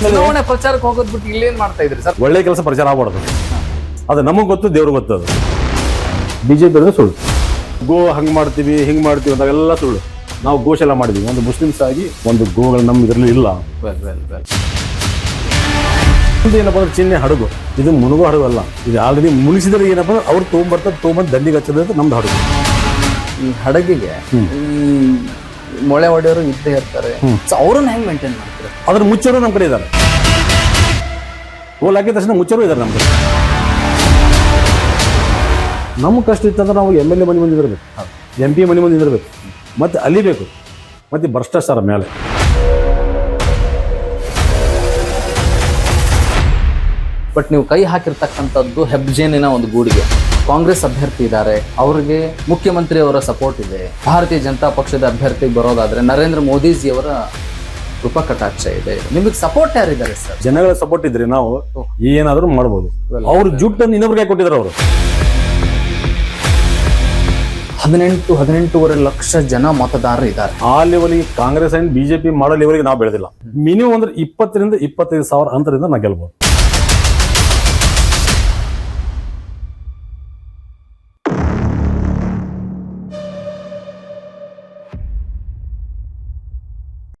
ಚುನಾವಣೆ ಪ್ರಚಾರಕ್ಕೆ ಹೋಗೋದ್ ಬಿಟ್ಟು ಇಲ್ಲೇನ್ ಮಾಡ್ತಾ ಇದ್ರಿ ಸರ್? ಒಳ್ಳೆ ಕೆಲಸ ಪ್ರಚಾರ ಆಗ್ಬಾರ್ದು. ಅದು ನಮಗೆ ಗೊತ್ತು ದೇವ್ರಿಗೆ ಗೊತ್ತು ಅದು. ಬಿಜೆಪಿ ಅಂದ್ರೆ ಸುಳ್ಳು. ಗೋ ಹಂಗ್ ಮಾಡ್ತೀವಿ ಹಿಂಗ್ ಮಾಡ್ತೀವಿ ಅಂತಾಗೆಲ್ಲ ಸುಳ್ಳು. ನಾವು ಗೋಶಾಲ ಮಾಡಿದ್ವಿ. ಒಂದು ಮುಸ್ಲಿಮ್ಸ್ ಆಗಿ ಒಂದು ಗೋಗಳು ನಮ್ಮ ಇದರಲ್ಲಿ ಇಲ್ಲ. ಇದು ಏನಪ್ಪ ಅಂದ್ರೆ ಚಿಹ್ನೆ ಹಡಗು. ಇದು ಮುನುಗು ಹಡಗು ಅಲ್ಲ. ಇದು ಆಲ್ರೆಡಿ ಮುನಿಸಿದ್ರೆ ಏನಪ್ಪ ಅಂದ್ರೆ ಅವ್ರು ತೊಗೊಂಡ್ಬರ್ತಾರೆ ತೊಗೊಂಬಂದು ದಂಡಿಗೆ ಹಚ್ಚೋದು ಅಂತ ನಮ್ದು ಹಡಗು. ಈ ಹಡಗಿಗೆ ಈ ಮೊಳೆ ಹೊಡೆಯೋರು ಇದ್ದೇ ಇರ್ತಾರೆ. ಸೊ ಅವ್ರನ್ನ ಹೆಂಗ್ ಮೇಂಟೈನ್ ಮಾಡ್ತಾರೆ? ಅದ್ರ ಮುಚ್ಚೋರು ನಮ್ಮ ಕಡೆ ಇದ್ದಾರೆ. ಓಲ್ ಹಾಕಿದ ತಕ್ಷಣ ಮುಚ್ಚೋರು ಇದ್ದಾರೆ ನಮ್ಮ ಕಡೆ. ನಮ್ಮ ಕಷ್ಟ ಇತ್ತಂದ್ರೆ ನಾವು ಎಂ ಎಲ್ ಎ ಮನೆ ಮುಂದೆ ಎಂ ಪಿ ಮನೆ ಮುಂದೆ ಇರಬೇಕು ಮತ್ತೆ ಅಲಿಬೇಕು. ಮತ್ತೆ ಭ್ರಷ್ಟಾಚಾರ ಮೇಲೆ. ಬಟ್ ನೀವು ಕೈ ಹಾಕಿರ್ತಕ್ಕಂಥದ್ದು ಹೆಬ್ಜೇನಿನ ಒಂದು ಗೂಡಿಗೆ. ಕಾಂಗ್ರೆಸ್ ಅಭ್ಯರ್ಥಿ ಇದ್ದಾರೆ ಅವರಿಗೆ ಮುಖ್ಯಮಂತ್ರಿ ಅವರ ಸಪೋರ್ಟ್ ಇದೆ. ಭಾರತೀಯ ಜನತಾ ಪಕ್ಷದ ಅಭ್ಯರ್ಥಿ ಬರೋದಾದ್ರೆ ನರೇಂದ್ರ ಮೋದಿಜಿಯವರ ಕೃಪಾ ಕಟಾಕ್ಷ ಇದೆ. ನಿಮಗೆ ಸಪೋರ್ಟ್ ಯಾರಿದ್ದಾರೆ ಸರ್ ಜನಗಳ ಸಪೋರ್ಟ್ ಇದ್ರೆ ನಾವು ಏನಾದರೂ ಮಾಡ್ಬೋದು. ಅವ್ರ ಜುಟ್ಟನ್ನು ಇನ್ನೊಬ್ರಿಗೆ ಕೊಟ್ಟಿದ್ದಾರೆ ಅವರು? ಹದಿನೆಂಟು ಹದಿನೆಂಟೂವರೆ ಲಕ್ಷ ಜನ ಮತದಾರರು ಇದ್ದಾರೆ. ಆ ಲೆವೆಲ್ಗೆ ಕಾಂಗ್ರೆಸ್ ಅಂಡ್ ಬಿಜೆಪಿ ಮಾಡೋ ಲೆವೆಲ್ಗೆ ನಾವು ಬೆಳೆದಿಲ್ಲ. ಮಿನಿಮಮ್ ಅಂದ್ರೆ ಇಪ್ಪತ್ತರಿಂದ ಇಪ್ಪತ್ತೈದು ಸಾವಿರ ಅಂತರಿಂದ ನಾವು ಗೆಲ್ಬೋದು.